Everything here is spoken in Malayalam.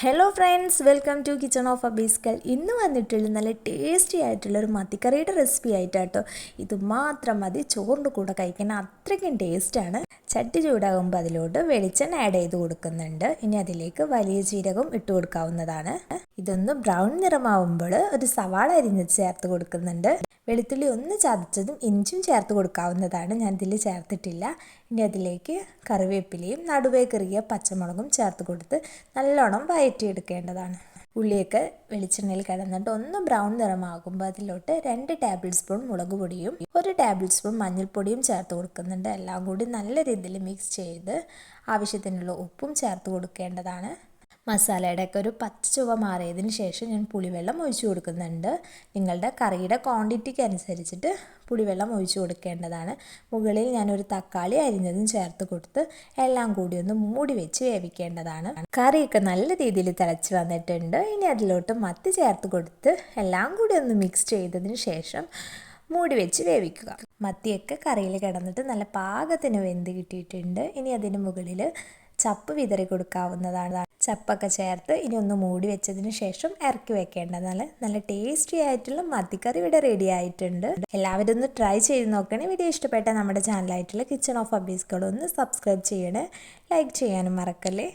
Hello friends welcome to kitchen of അബീസ്കൽ ഇന്ന് വന്നിട്ടുള്ള നല്ല ടേസ്റ്റി ആയിട്ടുള്ള ഒരു മത്തിക്കറിയുടെ റെസിപ്പി ആയിട്ടാട്ടോ. ഇത് മാത്രം മതി. ചോറിന്റെ കൂടെ കഴിക്കാൻ അത്രയ്ക്കും ടേസ്റ്റാണ് ചട്ടി ചൂടാകുമ്പോൾ അതിലോട്ട് വെളിച്ചെണ്ണ ആഡ് ചെയ്ത് കൊടുക്കുന്നുണ്ട്. ഇനി അതിലേക്ക് വലിയ ജീരകം ഇട്ട് കൊടുക്കാവുന്നതാണ്. ഇതൊന്ന് ബ്രൗൺ നിറമാവുമ്പോൾ ഒരു സവാള അരിഞ്ഞ് ചേർത്ത് കൊടുക്കുന്നുണ്ട്. വെളുത്തുള്ളി ഒന്ന് ചതച്ചതും ഇഞ്ചും ചേർത്ത് കൊടുക്കാവുന്നതാണ്. ഞാൻ ഇതിൽ ചേർത്തിട്ടില്ല. ഇനി അതിലേക്ക് കറിവേപ്പിലയും നടുവേ കറിയ പച്ചമുളകും ചേർത്ത് കൊടുത്ത് നല്ലോണം വയറ്റിയെടുക്കേണ്ടതാണ്. ഉള്ളിയൊക്കെ വെളിച്ചെണ്ണയിൽ കിടന്നിട്ട് ഒന്ന് ബ്രൗൺ നിറമാകുമ്പോൾ അതിലോട്ട് രണ്ട് ടേബിൾ സ്പൂൺ മുളക് പൊടിയും ഒരു ടേബിൾ സ്പൂൺ മഞ്ഞൾപ്പൊടിയും ചേർത്ത് കൊടുക്കുന്നുണ്ട്. എല്ലാം കൂടി നല്ല രീതിയിൽ മിക്സ് ചെയ്ത് ആവശ്യത്തിനുള്ള ഉപ്പും ചേർത്ത് കൊടുക്കേണ്ടതാണ്. മസാലയുടെ ഒക്കെ ഒരു പച്ച ചുവ മാറിയതിന് ശേഷം ഞാൻ പുളിവെള്ളം ഒഴിച്ചു കൊടുക്കുന്നുണ്ട്. നിങ്ങളുടെ കറിയുടെ ക്വാണ്ടിറ്റിക്ക് അനുസരിച്ചിട്ട് പുളിവെള്ളം ഒഴിച്ചു കൊടുക്കേണ്ടതാണ്. മുകളിൽ ഞാനൊരു തക്കാളി അരിഞ്ഞതും ചേർത്ത് കൊടുത്ത് എല്ലാം കൂടി ഒന്ന് മൂടി വെച്ച് വേവിക്കേണ്ടതാണ്. കറിയൊക്കെ നല്ല രീതിയിൽ തിളച്ച് വന്നിട്ടുണ്ട്. ഇനി അതിലോട്ട് മത്തി ചേർത്ത് കൊടുത്ത് എല്ലാം കൂടി ഒന്ന് മിക്സ് ചെയ്തതിന് ശേഷം മൂടി വെച്ച് വേവിക്കുക. മത്തിയൊക്കെ കറിയിൽ കിടന്നിട്ട് നല്ല പാകത്തിന് വെന്ത് കിട്ടിയിട്ടുണ്ട്. ഇനി അതിന് മുകളിൽ ചപ്പ് വിതറി കൊടുക്കാവുന്നതാണ്. ചപ്പൊക്കെ ചേർത്ത് ഇനി ഒന്ന് മൂടി വെച്ചതിന് ശേഷം ഇറക്കി വെക്കേണ്ടതാണ് നല്ല ടേസ്റ്റി ആയിട്ടുള്ള മത്തിക്കറി ഇവിടെ റെഡി ആയിട്ടുണ്ട്. എല്ലാവരും ഒന്ന് ട്രൈ ചെയ്ത് നോക്കണേ. വീഡിയോ ഇഷ്ടപ്പെട്ട നമ്മുടെ ചാനലായിട്ടുള്ള കിച്ചൺ ഓഫ് അബീസ്കളൊന്ന് സബ്സ്ക്രൈബ് ചെയ്യണേ. ലൈക്ക് ചെയ്യാനും മറക്കല്ലേ?